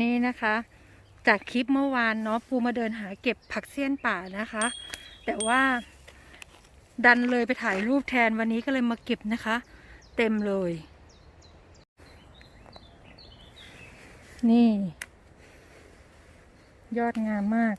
นี่นะคะ จากคลิปเมื่อวานเนาะปูมาเดินหาเก็บผักเสี้ยนป่านะคะ แต่ว่าดันเลยไปถ่ายรูปแทนวันนี้ก็เลยมาเก็บนะคะ เต็มเลย นี่ ยอดงามมาก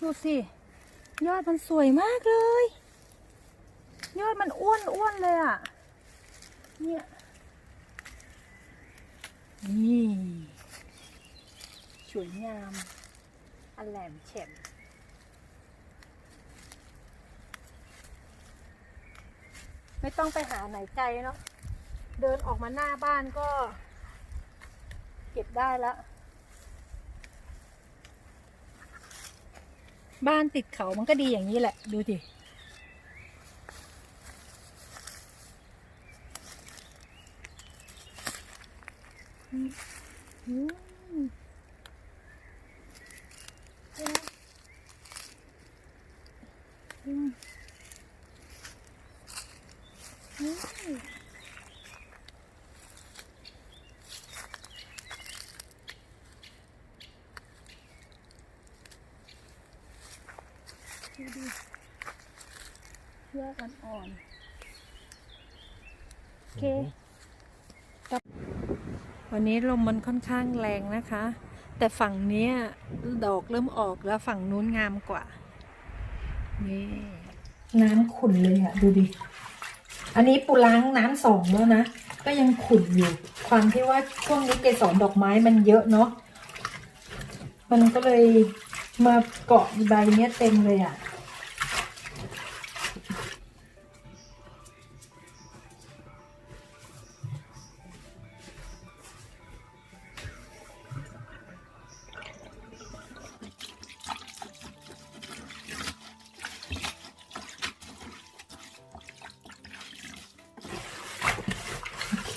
ดูสิยอดมันสวยมากเลย ยอดมันอ้วนอ้วนเลยอะ เนี่ยนี่สวยงาม อันแหลมเฉมไม่ต้องไปหาไหนไกลเนาะ เดินออกมาหน้าบ้านก็ เก็บได้แล้ว บ้านติดเขามันก็ดีอย่างนี้แหละ ดูดิอืมอืมอืมอืม ดูดิเลือดอ่อนๆโอเค วันนี้ลมมันค่อนข้างแรงนะคะ แต่ฝั่งเนี้ยดอกเริ่มออกแล้วฝั่งนู้นงามกว่า นี่ น้ำขุ่นเลยอะดูดิ อันนี้ปูล้างน้ำสองแล้วนะ ก็ยังขุ่นอยู่ ความที่ว่าช่วงนี้เกสรดอกไม้มันเยอะเนาะ มันก็เลยมาเกาะใบเนี้ยเต็มเลยอะโ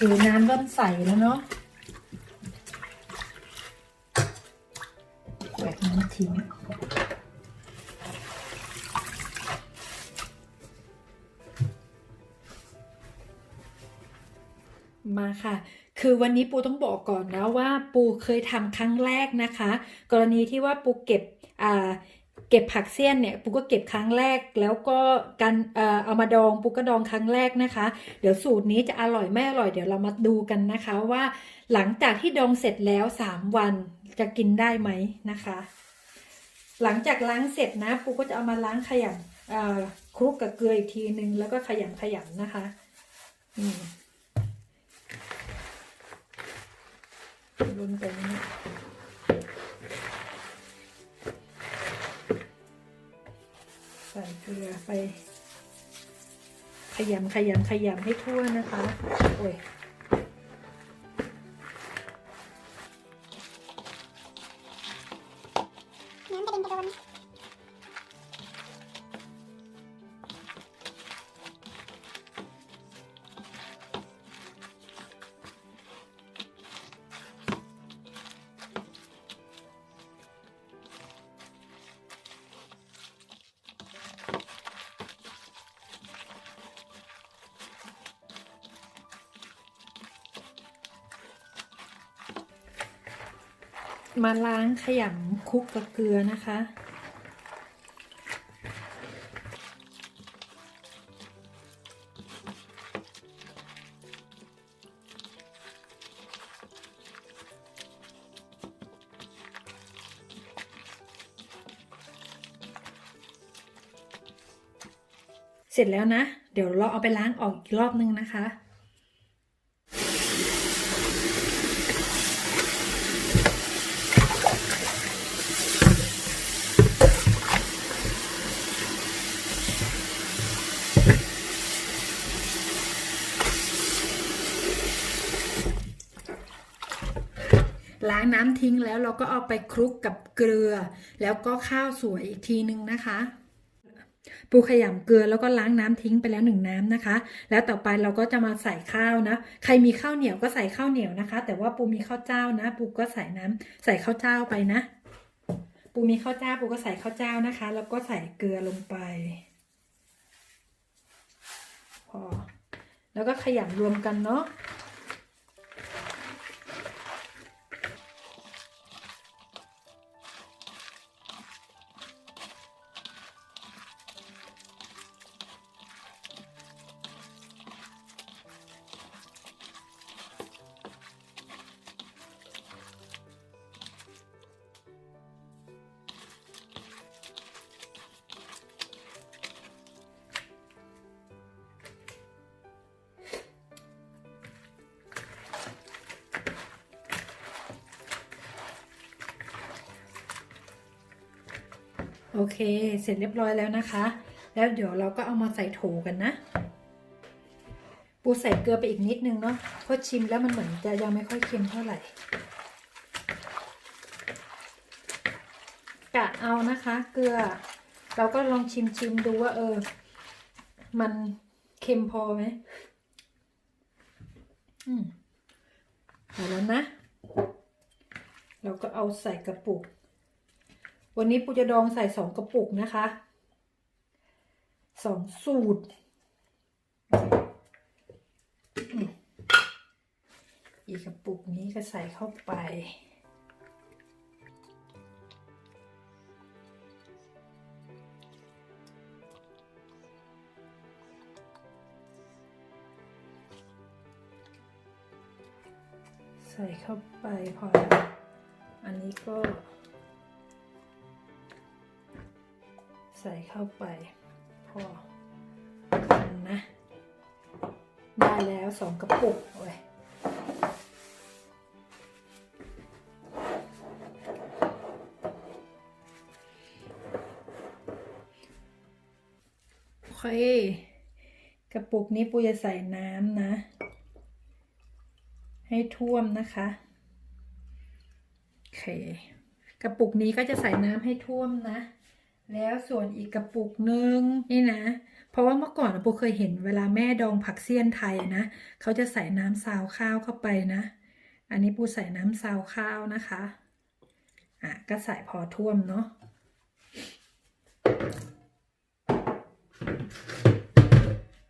อเคน้ำเริ่มใสแล้วเนาะแหวกน้ำทิ้งมาค่ะ คือวันนี้ปูต้องบอกก่อนนะว่าปูเคยทำครั้งแรกนะคะ กรณีที่ว่าปูเก็บอ่า เก็บผักเสี้ยนเนี่ยปูก็เก็บครั้งแรก แล้วก็การเอามาดองปูก็ดองครั้งแรกนะคะ เดี๋ยวสูตรนี้จะอร่อยไม่อร่อยเดี๋ยวเรามาดูกันนะคะว่าหลังจากที่ดองเสร็จแล้ว 3 วันจะกินได้ไหมนะคะ หลังจากล้างเสร็จนะปูก็จะเอามาล้างขยำคลุกกับเกลืออีกทีนึงแล้วก็ขยำขยำนะคะอืมรุนไปนี่ ใส่เกลือไป ขยำขยำขยำให้ทั่วนะคะ โอ้ย มาล้างขยำคลุกกับเกลือนะคะ เสร็จแล้วนะ เดี๋ยวเราเอาไปล้างออกอีกรอบนึงนะคะ ล้างน้ำทิ้งแล้วเราก็เอาไปคลุกกับเกลือ แล้วก็ข้าวสวยอีกทีนึงนะคะปูขยำเกลือแล้วก็ล้างน้ำทิ้งไปแล้วหนึ่งน้ำนะคะ แล้วต่อไปเราก็จะมาใส่ข้าวนะ ใครมีข้าวเหนียวก็ใส่ข้าวเหนียวนะคะ แต่ว่าปูมีข้าวเจ้านะ ปูก็ใส่น้ำใส่ข้าวเจ้าไปนะ ปูมีข้าวเจ้า ปูก็ใส่ข้าวเจ้านะคะ แล้วก็ใส่เกลือลงไป พอ แล้วก็ขยำรวมกันเนาะ โอเค เสร็จเรียบร้อยแล้วนะคะ แล้วเดี๋ยวเราก็เอามาใส่โถกันนะ ปูใส่เกลือไปอีกนิดนึงเนาะ เพราะชิมแล้วมันเหมือนจะยังไม่ค่อยเค็มเท่าไหร่ กะเอานะคะ เกลือ เราก็ลองชิมชิมดูว่าเออ มันเค็มพอไหม อืมเอแล้วนะ เราก็เอาใส่กระปุก วันนี้ปูจะดองใส่สองกระปุกนะคะสองสูตร อีกกระปุกนี้ก็ใส่เข้าไปใส่เข้าไปพอ อันนี้ก็ ใส่เข้าไป พอนะ ได้แล้วสองกระปุกโอ้ยโอเคกระปุกนี้ปูจะใส่น้ำนะ ให้ท่วมนะคะโอเค กระปุกนี้ก็จะใส่น้ำให้ท่วมนะ แล้วส่วนอีกกระปุกหนึ่งนี่นะ เพราะว่าเมื่อก่อนปูเคยเห็นเวลาแม่ดองผักเสี้ยนไทยนะเขาจะใส่น้ำซาวข้าวเข้าไปนะ อันนี้ปูใส่น้ำซาวข้าวนะคะอะก็ใส่พอท่วมเนาะ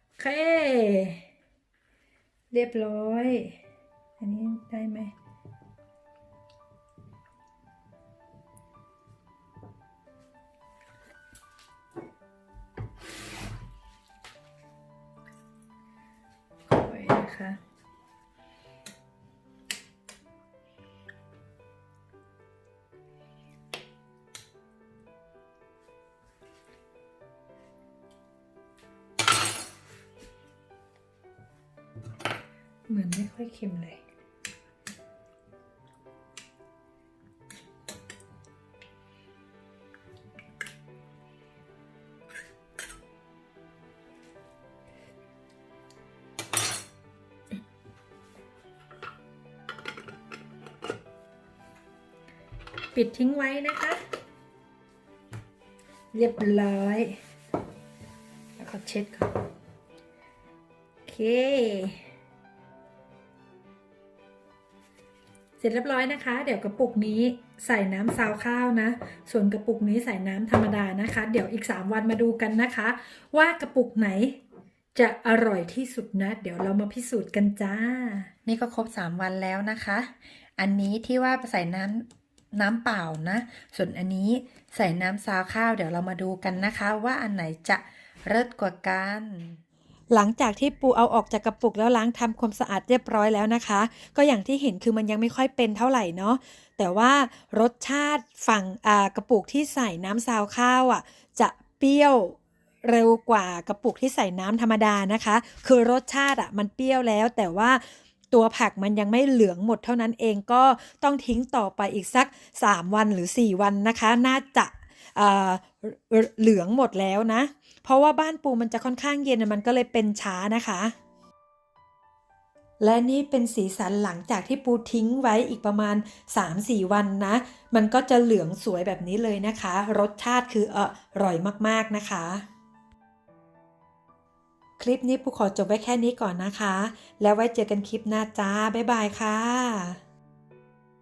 โอเค เรียบร้อย อันนี้ได้ไหม เหมือนไม่ค่อยเค็มเลย ปิดทิ้งไว้นะคะ เรียบร้อย แล้วก็เช็ดก่อน โอเค สร็จเรียบร้อยนะคะ เดี๋ยวกระปุกนี้ใส่น้ำซาวข้าวนะ ส่วนกระปุกนี้ใส่น้ำธรรมดานะคะ เดี๋ยวอีก 3 วันมาดูกันนะคะ ว่ากระปุกไหนจะอร่อยที่สุดนะ เดี๋ยวเรามาพิสูจน์กันจ้า นี่ก็ครบ 3 วันแล้วนะคะ อันนี้ที่ว่าใส่น้ำน้ำเปล่านะ ส่วนอันนี้ใส่น้ำซาวข้าว เดี๋ยวเรามาดูกันนะคะ ว่าอันไหนจะเลิศกว่ากัน หลังจากที่ปูเอาออกจากกระปุกแล้วล้างทำความสะอาดเรียบร้อยแล้วนะคะ ก็อย่างที่เห็นคือมันยังไม่ค่อยเป็นเท่าไหร่เนาะแต่ว่ารสชาติฝั่งกระปุกที่ใส่น้ำซาวข้าวอะจะเปรี้ยวเร็วกว่ากระปุกที่ใส่น้ำธรรมดานะคะ คือรสชาติอะมันเปรี้ยวแล้ว แต่ว่าตัวผักมันยังไม่เหลืองหมดเท่านั้นเองก็ต้องทิ้งต่อไปอีกสัก 3 วันหรือ 4 วันนะคะ น่าจะ เหลืองหมดแล้วนะ เพราะว่าบ้านปูมันจะค่อนข้างเย็นมันก็เลยเป็นช้านะคะ และนี่เป็นสีสันหลังจากที่ปูทิ้งไว้อีกประมาณ 3-4 วันนะ มันก็จะเหลืองสวยแบบนี้เลยนะคะ รสชาติคืออร่อยมากๆนะคะคลิปนี้ปูขอจบไว้แค่นี้ก่อนนะคะ แล้วไว้เจอกันคลิปหน้าจ้า บ๊ายบายค่ะ